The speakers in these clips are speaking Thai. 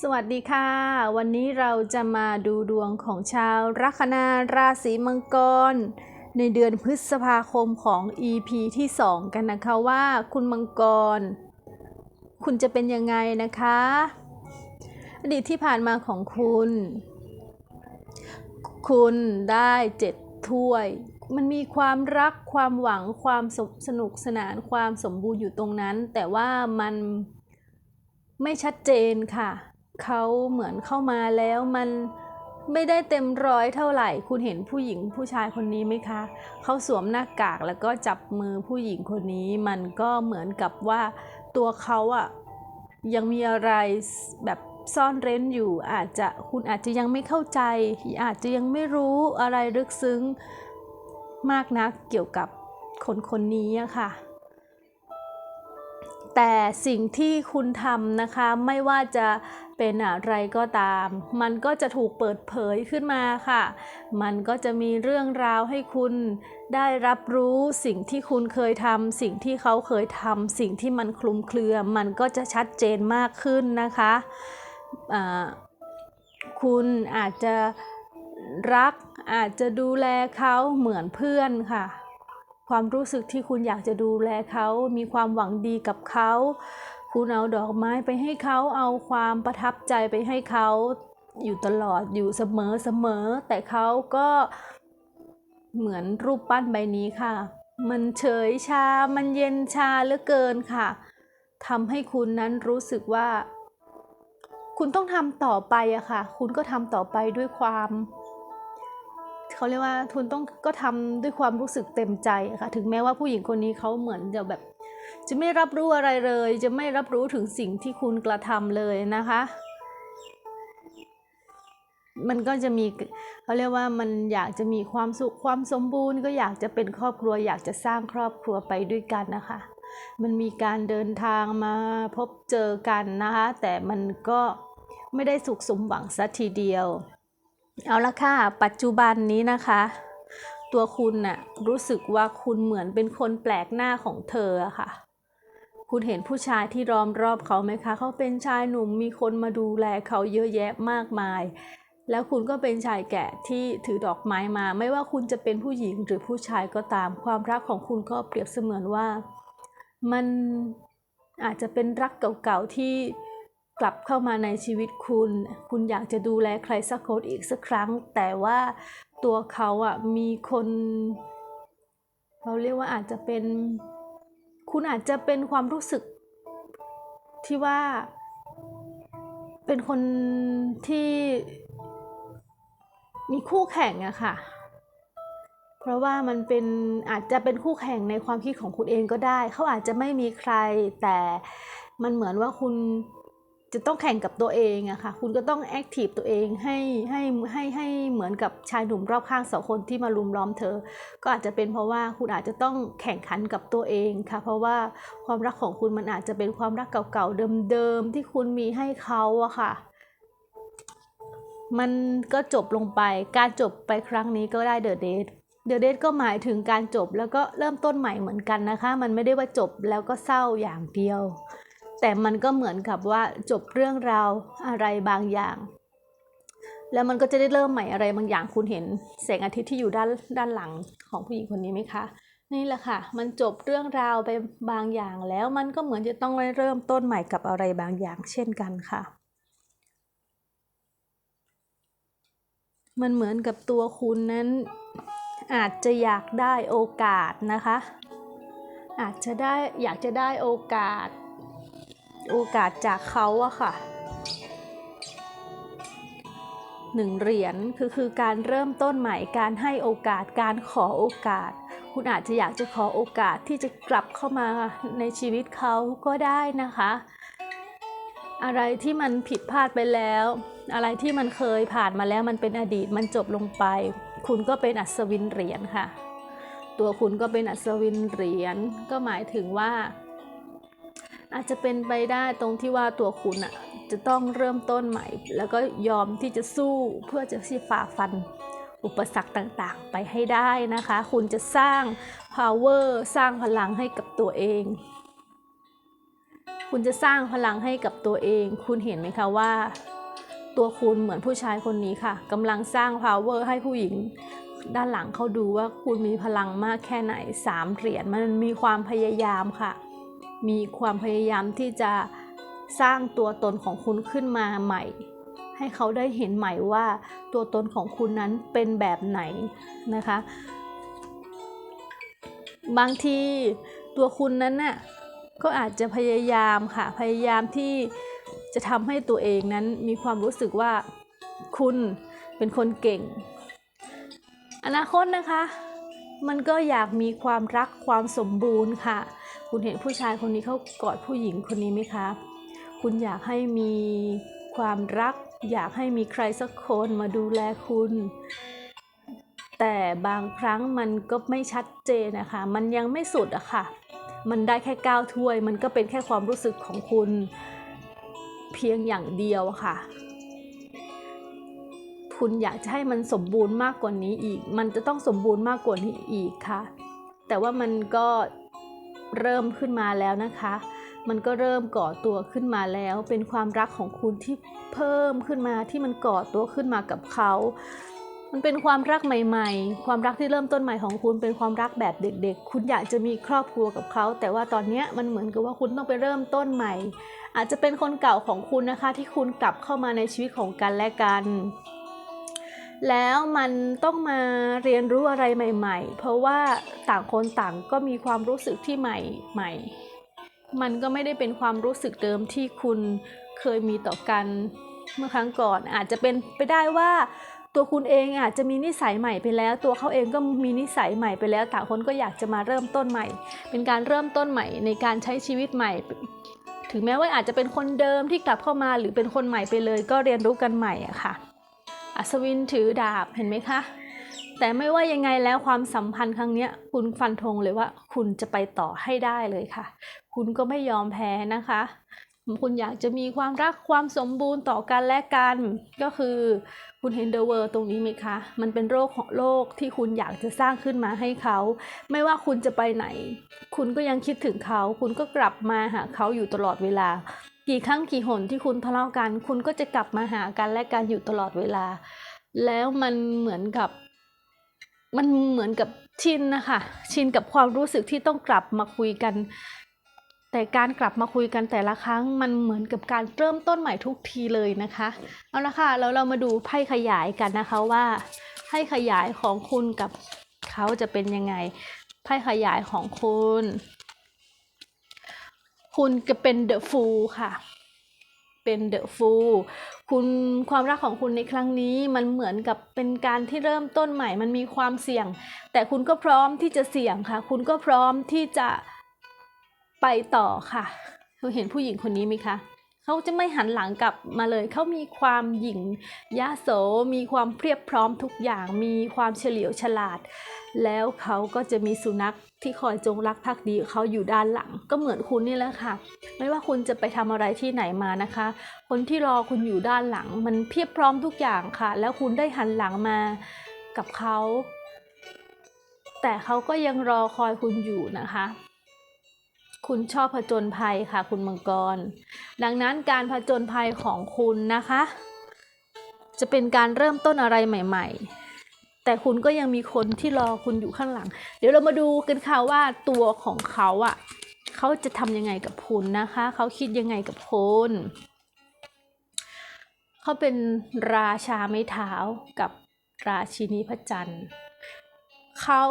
สวัสดีค่ะ วันนี้เราจะมาดูดวงของชาวลัคนาราศีมังกร ในเดือนพฤษภาคมของ EP ที่ 2 กันนะคะว่าคุณมังกร คุณจะเป็นยังไงนะคะ อดีตที่ผ่านมาของคุณ คุณได้เจ็ดถ้วย มันมีความรักความหวังความสสนุกสนานความสมบูรณ์อยู่ตรงนั้น แต่ว่ามันไม่ชัดเจนค่ะ เขาเหมือนเข้ามาแล้วมันไม่ได้เต็มร้อยเท่าไหร่ คุณเห็นผู้หญิงผู้ชายคนนี้ไหมคะ เขาสวมหน้ากากแล้วก็จับมือผู้หญิงคนนี้ มันก็เหมือนกับว่าตัวเขาอะยังมีอะไรแบบซ่อนเร้นอยู่ อาจจะคุณอาจจะยังไม่เข้าใจ อาจจะยังไม่รู้อะไรลึกซึ้งมากนักเกี่ยวกับคนคนนี้อะค่ะ แต่สิ่งที่คุณทำนะคะไม่ว่าจะเป็นอะไรก็ตาม มันก็จะถูกเปิดเผยขึ้นมาค่ะ มันก็จะมีเรื่องราวให้คุณได้รับรู้สิ่งที่คุณเคยทำสิ่งที่เขาเคยทำสิ่งที่มันคลุมเครือ มันก็จะชัดเจนมากขึ้นนะคะอ่าคุณอาจจะรักอาจจะดูแลเขาเหมือนเพื่อนค่ะ ความรู้สึกที่คุณอยากจะดูแลเขา มีความหวังดีกับเขา คุณเอาดอกไม้ไปให้เขา เอาความประทับใจไปให้เขา อยู่ตลอด อยู่เสมอเสมอ แต่เขาก็เหมือนรูปปั้นใบนี้ค่ะ มันเฉยชา มันเย็นชาเหลือเกินค่ะทำให้คุณนั้นรู้สึกว่า คุณต้องทำต่อไปอะค่ะ คุณก็ทำต่อไปด้วยความ เขาเรียกว่าคุณต้องก็ทำด้วยความรู้สึกเต็มใจค่ะถึงแม้ว่าผู้หญิงคนนี้เขาเหมือนจะแบบ จะไม่รับรู้อะไรเลย จะไม่รับรู้ถึงสิ่งที่คุณกระทำเลยนะคะ มันก็จะมีเขาเรียกว่ามันอยากจะมีความสุขความสมบูรณ์ ก็อยากจะเป็นครอบครัว อยากจะสร้างครอบครัวไปด้วยกันนะคะ มันมีการเดินทางมาพบเจอกันนะคะ แต่มันก็ไม่ได้สุขสมหวังสัทีเดียว เอาละค่ะ ปัจจุบันนี้นะคะ ตัวคุณน่ะรู้สึกว่าคุณเหมือนเป็นคนแปลกหน้าของเธอะค่ะ คุณเห็นผู้ชายที่ล้อมรอบเขาไหมคะ เขาเป็นชายหนุ่มมีคนมาดูแลเขาเยอะแยะมากมาย แล้วคุณก็เป็นชายแก่ที่ถือดอกไม้มา ไม่ว่าคุณจะเป็นผู้หญิงหรือผู้ชายก็ตาม ความรักของคุณก็เปรียบเสมือนว่า มันอาจจะเป็นรักเก่าๆที่ กลับเข้ามาในชีวิตคุณ คุณอยากจะดูแลใครสักคนอีกสักครั้ง แต่ว่าตัวเขาอะมีคน เราเรียกว่าอาจจะเป็น คุณอาจจะเป็นความรู้สึก ที่ว่า เป็นคนที่มีคู่แข่งอะค่ะ เพราะว่ามันเป็นอาจจะเป็นคู่แข่งในความคิดของคุณเองก็ได้ เขาอาจจะไม่มีใครแต่มันเหมือนว่าคุณ จะต้องแข่งกับตัวเองอะค่ะ คุณก็ต้องแอคทีฟตัวเองให้ให้ให้ให้เหมือนกับชายหนุ่มรอบข้างสองคนที่มารุมล้อมเธอ ก็อาจจะเป็นเพราะว่าคุณอาจจะต้องแข่งขันกับตัวเองค่ะ เพราะว่าความรักของคุณมันอาจจะเป็นความรักเก่าๆเดิมๆที่คุณมีให้เขาอะค่ะ มันก็จบลงไป การจบไปครั้งนี้ก็ได้เดอะเดทเดอะเดทก็หมายถึงการจบแล้วก็เริ่มต้นใหม่เหมือนกันนะคะ มันไม่ได้ว่าจบแล้วก็เศร้าอย่างเดียว แต่มันก็เหมือนกับว่าจบเรื่องราวอะไรบางอย่าง แล้วมันก็จะได้เริ่มใหม่อะไรบางอย่างคุณเห็นแสงอาทิตย์ที่อยู่ด้านด้านหลังของผู้หญิงคนนี้ไหมคะนี่แหละค่ะ มันจบเรื่องราวไปบางอย่างแล้วมันก็เหมือนจะต้องเริ่มต้นใหม่กับอะไรบางอย่างเช่นกันค่ะ มันเหมือนกับตัวคุณนั้น อาจจะอยากได้โอกาสนะคะ อาจจะได้อยากจะได้โอกาส โอกาสจากเขาอะค่ะหนึ่งเหรียญคือคือการเริ่มต้นใหม่การให้โอกาสการขอโอกาส คุณอาจจะอยากจะขอโอกาสที่จะกลับเข้ามาในชีวิตเขาก็ได้นะคะ อะไรที่มันผิดพลาดไปแล้ว อะไรที่มันเคยผ่านมาแล้วมันเป็นอดีตมันจบลงไป คุณก็เป็นอัศวินเหรียญค่ะ ตัวคุณก็เป็นอัศวินเหรียญก็หมายถึงว่า อาจจะเป็นไปได้ตรงที่ว่าตัวคุณอะจะต้องเริ่มต้นใหม่ แล้วก็ยอมที่จะสู้เพื่อจะที่ฝ่าฟันอุปสรรคต่างๆ ไปให้ได้นะคะ คุณจะสร้าง power สร้างพลังให้กับตัวเอง คุณจะสร้างพลังให้กับตัวเอง คุณเห็นไหมคะว่า ตัวคุณเหมือนผู้ชายคนนี้ค่ะกำลังสร้าง power ให้ผู้หญิงด้านหลังเขาดูว่าคุณมีพลังมากแค่ไหนสามเหรียญมันมีความพยายามค่ะ มีความพยายามที่จะสร้างตัวตนของคุณขึ้นมาใหม่ ให้เขาได้เห็นใหม่ว่าตัวตนของคุณนั้นเป็นแบบไหนนะคะ บางทีตัวคุณนั้นน่ะก็อาจจะพยายามค่ะพยายามที่จะทำให้ตัวเองนั้นมีความรู้สึกว่าคุณเป็นคนเก่ง อนาคตนะคะ มันก็อยากมีความรักความสมบูรณ์ค่ะ คุณเห็นผู้ชายคนนี้เขากอดผู้หญิงคนนี้ไหมคะ คุณอยากให้มีความรัก อยากให้มีใครสักคนมาดูแลคุณ แต่บางครั้งมันก็ไม่ชัดเจนนะคะ มันยังไม่สุดอะค่ะ มันได้แค่ก้าวถ้วย มันก็เป็นแค่ความรู้สึกของคุณเพียงอย่างเดียวอะค่ะคุณอยากจะให้มันสมบูรณ์มากกว่านี้อีก มันจะต้องสมบูรณ์มากกว่านี้อีกค่ะ แต่ว่ามันก็ เริ่มขึ้นมาแล้วนะคะ มันก็เริ่มก่อตัวขึ้นมาแล้ว เป็นความรักของคุณที่เพิ่มขึ้นมาที่มันก่อตัวขึ้นมากับเขา มันเป็นความรักใหม่ ๆ ความรักที่เริ่มต้นใหม่ของคุณเป็นความรักแบบเด็ก ๆ คุณอยากจะมีครอบครัวกับเขา แต่ว่าตอนนี้มันเหมือนกับว่าคุณต้องไปเริ่มต้นใหม่ อาจจะเป็นคนเก่าของคุณนะคะ ที่คุณกลับเข้ามาในชีวิตของกันและกัน แล้วมันต้องมาเรียนรู้อะไรใหม่ ๆ เพราะว่าต่างคนต่างก็มีความรู้สึกที่ใหม่ใหม่ มันก็ไม่ได้เป็นความรู้สึกเดิมที่คุณเคยมีต่อกันเมื่อครั้งก่อน อาจจะเป็นไปได้ว่าตัวคุณเองอาจจะมีนิสัยใหม่ไปแล้ว ตัวเขาเองก็มีนิสัยใหม่ไปแล้ว ต่างคนก็อยากจะมาเริ่มต้นใหม่ เป็นการเริ่มต้นใหม่ในการใช้ชีวิตใหม่ ถึงแม้ว่าอาจจะเป็นคนเดิมที่กลับเข้ามาหรือเป็นคนใหม่ไปเลย ก็เรียนรู้กันใหม่อะค่ะ อัศวินถือดาบเห็นไหมคะ แต่ไม่ว่ายังไงแล้วความสัมพันธ์ครั้งนี้คุณฟันธงเลยว่า คุณจะไปต่อให้ได้เลยค่ะ คุณก็ไม่ยอมแพ้นะคะ คุณอยากจะมีความรักความสมบูรณ์ต่อกันและกัน ก็คือคุณเห็นเดอะเวอร์ตรงนี้ไหมคะ มันเป็นโรคของโลกที่คุณอยากจะสร้างขึ้นมาให้เขา ไม่ว่าคุณจะไปไหน คุณก็ยังคิดถึงเขา คุณก็กลับมาหาเขาอยู่ตลอดเวลา กี่ครั้งกี่หนที่คุณทะเลาะกัน คุณก็จะกลับมาหากันและกันอยู่ตลอดเวลา แล้วมันเหมือนกับ มันเหมือนกับชินนะคะชินกับความรู้สึกที่ต้องกลับมาคุยกัน แต่การกลับมาคุยกันแต่ละครั้ง มันเหมือนกับการเริ่มต้นใหม่ทุกทีเลยนะคะเอาละค่ะแล้วเรามาดูไพ่ขยายกันนะคะว่าไพ่ขยายของคุณกับเขาจะเป็นยังไงไพ่ขยายของคุณ คุณจะเป็นเดอะฟูลค่ะ เป็นเดอะฟูลคุณความรักของคุณในครั้งนี้มันเหมือนกับเป็นการที่เริ่มต้นใหม่ มันมีความเสี่ยง แต่คุณก็พร้อมที่จะเสี่ยงค่ะ คุณก็พร้อมที่จะไปต่อค่ะเราเห็นผู้หญิงคนนี้ไหมคะ เขาจะไม่หันหลังกลับมาเลย เขามีความหยิ่งยะโส มีความเพียบพร้อมทุกอย่าง มีความเฉลียวฉลาด แล้วเขาก็จะมีสุนัขที่คอยจงรักภักดีเขาอยู่ด้านหลัง ก็เหมือนคุณนี่แหละค่ะ ไม่ว่าคุณจะไปทำอะไรที่ไหนมานะคะ คนที่รอคุณอยู่ด้านหลัง มันเพียบพร้อมทุกอย่างค่ะ แล้วคุณได้หันหลังมากับเขา แต่เขาก็ยังรอคอยคุณอยู่นะคะ คุณชอบผจญภัยค่ะ คุณมังกร ดังนั้นการผจญภัยของคุณนะคะ จะเป็นการเริ่มต้นอะไรใหม่ ๆ แต่คุณก็ยังมีคนที่รอคุณอยู่ข้างหลัง เดี๋ยวเรามาดูกันค่ะว่าตัวของเขาอะเขาจะทำยังไงกับคุณนะคะ เขาคิดยังไงกับคุณเขาเป็นราชาไม้เท้ากับราชินีพระจันทร์เขา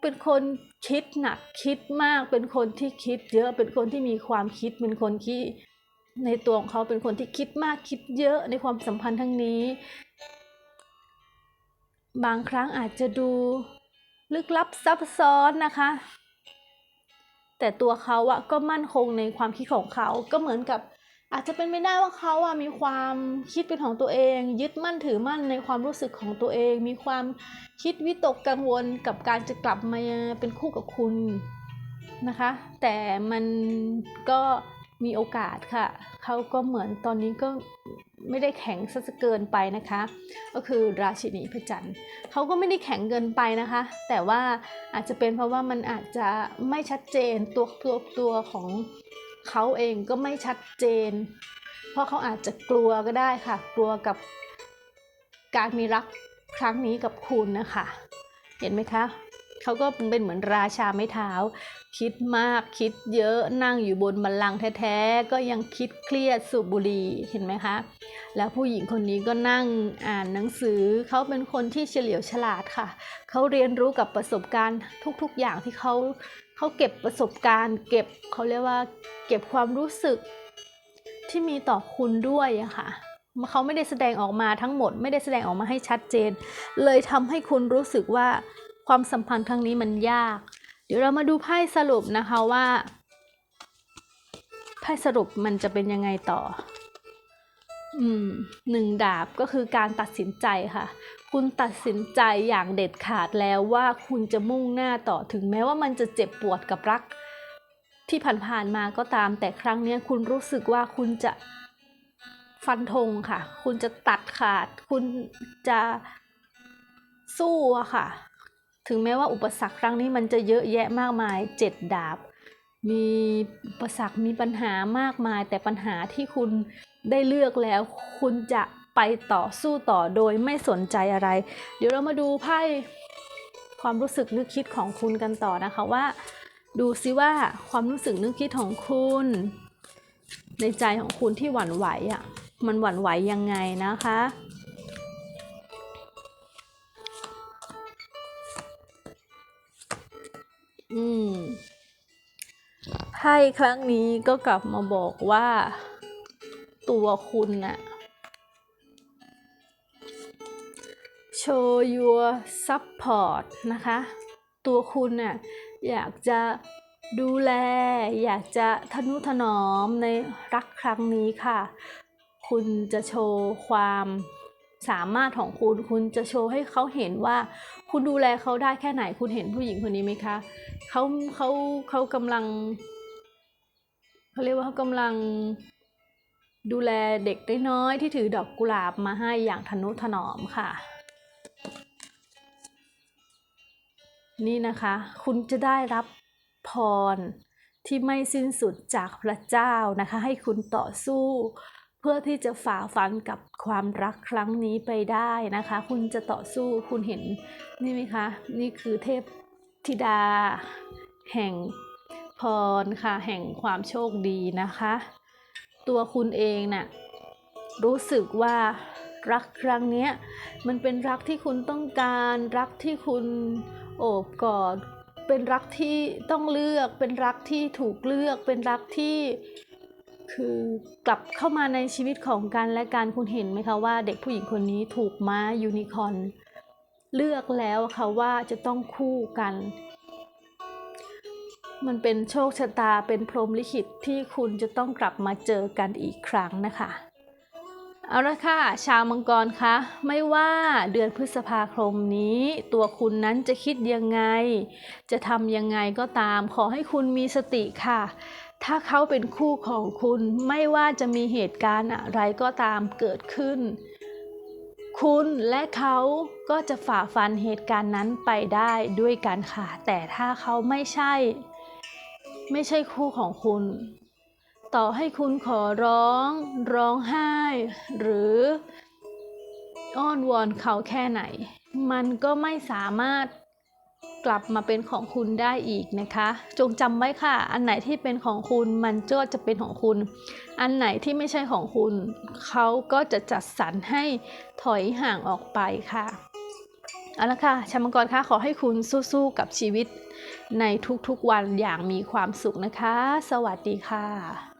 เป็นคนคิดหนักคิดมาก เป็นคนที่คิดเยอะ เป็นคนที่มีความคิด เป็นคนที่ในตัวของเขาเป็นคนที่คิดมากคิดเยอะในความสัมพันธ์ทั้งนี้ บางครั้งอาจจะดูลึกลับซับซ้อนนะคะ แต่ตัวเขาอะก็มั่นคงในความคิดของเขา ก็เหมือนกับ อาจจะเป็นไม่ได้ว่าเขาอะมีความคิดเป็นของตัวเอง ยึดมั่นถือมั่นในความรู้สึกของตัวเอง มีความคิดวิตกกังวลกับการจะกลับมาเป็นคู่กับคุณนะคะ แต่มันก็มีโอกาสค่ะ เขาก็เหมือนตอนนี้ก็ไม่ได้แข็งซะเกินไปนะคะ ก็คือราชินีพระจันทร์เขาก็ไม่ได้แข็งเกินไปนะคะ แต่ว่าอาจจะเป็นเพราะว่ามันอาจจะไม่ชัดเจนตัวตัวตัวของ เขาเองก็ไม่ชัดเจน เพราะเขาอาจจะกลัวก็ได้ค่ะ กลัวกับการมีรักครั้งนี้กับคุณนะคะ เห็นไหมคะเขาก็เป็นเหมือนราชาไม้เท้า คิดมากคิดเยอะนั่งอยู่บนบัลลังก์แท้ๆ ก็ยังคิดเครียดสูบบุหรี่เห็นไหมคะ แล้วผู้หญิงคนนี้ก็นั่งอ่านหนังสือเขาเป็นคนที่เฉลียวฉลาดค่ะ เขาเรียนรู้กับประสบการณ์ทุกๆอย่างที่เขา เขาเก็บประสบการณ์ เก็บเขาเรียกว่า เก็บความรู้สึกที่มีต่อคุณด้วยอะค่ะเขาไม่ได้แสดงออกมาทั้งหมด ไม่ได้แสดงออกมาให้ชัดเจน เลยทำให้คุณรู้สึกว่าความสัมพันธ์ครั้งนี้มันยาก เดี๋ยวเรามาดูไพ่สรุปนะคะว่าไพ่สรุปมันจะเป็นยังไงต่อ อืมหนึ่งดาบก็คือการตัดสินใจค่ะ คุณตัดสินใจอย่างเด็ดขาดแล้วว่าคุณจะมุ่งหน้าต่อถึงแม้ว่ามันจะเจ็บปวดกับรัก ที่ผ่านๆมาก็ตาม แต่ครั้งนี้คุณรู้สึกว่าคุณจะฟันธงค่ะ คุณจะตัดขาด คุณจะสู้อะค่ะ ถึงแม้ว่าอุปสรรคครั้งนี้มันจะเยอะแยะมากมายเจ็ดดาบ มีอุปสรรคมีปัญหามากมาย แต่ปัญหาที่คุณได้เลือกแล้ว คุณจะ ไปต่อสู้ต่อโดยไม่สนใจอะไร เดี๋ยวเรามาดูไพ่ความรู้สึกนึกคิดของคุณกันต่อนะคะว่า ดูซิว่าความรู้สึกนึกคิดของคุณ ในใจของคุณที่หวั่นไหวอะมันหวั่นไหวยังไงนะคะอืมไพ่ครั้งนี้ก็กลับมาบอกว่า ตัวคุณน่ะ show your support นะคะ ตัวคุณน่ะอยากจะดูแล อยากจะทนุถนอมในรักครั้งนี้ค่ะ คุณจะโชว์ความสามารถของคุณ คุณจะโชว์ให้เขาเห็นว่า คุณดูแลเขาได้แค่ไหน คุณเห็นผู้หญิงคนนี้ไหมคะ เขาเขาเขากำลังเขาเรียกว่าเขากำลังดูแลเด็กน้อยที่ถือดอกกุหลาบมาให้อย่างทนุถนอมค่ะ นี่นะคะ คุณจะได้รับพรที่ไม่สิ้นสุดจากพระเจ้านะคะ ให้คุณต่อสู้ เพื่อที่จะฝ่าฟันกับความรักครั้งนี้ไปได้นะคะ คุณจะต่อสู้คุณเห็นนี่ไหมคะนี่คือเทพธิดา แห่งพรค่ะแห่งความโชคดีนะคะ ตัวคุณเองน่ะรู้สึกว่ารักครั้งนี้มันเป็นรักที่คุณต้องการรักที่คุณ โอบกอดเป็นรักที่ต้องเลือกเป็นรักที่ถูกเลือก เป็นรักที่คือกลับเข้ามาในชีวิตของกันและกันคุณเห็นไหมคะว่าเด็กผู้หญิงคนนี้ถูกม้ายูนิคอนเลือกแล้วค่ะว่าจะต้องคู่กัน มันเป็นโชคชะตาเป็นพรหมลิขิตที่คุณจะต้องกลับมาเจอกันอีกครั้งนะคะ เอาละค่ะ ชาวมังกรคะ ไม่ว่าเดือนพฤษภาคมนี้ ตัวคุณนั้นจะคิดยังไง จะทำยังไงก็ตาม ขอให้คุณมีสติค่ะ ถ้าเขาเป็นคู่ของคุณ ไม่ว่าจะมีเหตุการณ์อะไรก็ตามเกิดขึ้น คุณและเขาก็จะฝ่าฟันเหตุการณ์นั้นไปได้ด้วยกันค่ะ แต่ถ้าเขาไม่ใช่ ไม่ใช่คู่ของคุณ ต่อให้คุณขอร้อง ร้องไห้ หรืออ้อนวอนเขาแค่ไหน มันก็ไม่สามารถกลับมาเป็นของคุณได้อีกนะคะ จงจำไว้ค่ะ อันไหนที่เป็นของคุณมันก็จะเป็นของคุณ อันไหนที่ไม่ใช่ของคุณ เขาก็จะจัดสรรให้ถอยห่างออกไปค่ะเอาละค่ะชามังกรคะขอให้คุณสู้ๆกับชีวิตในทุกๆวันอย่างมีความสุขนะคะ สวัสดีค่ะ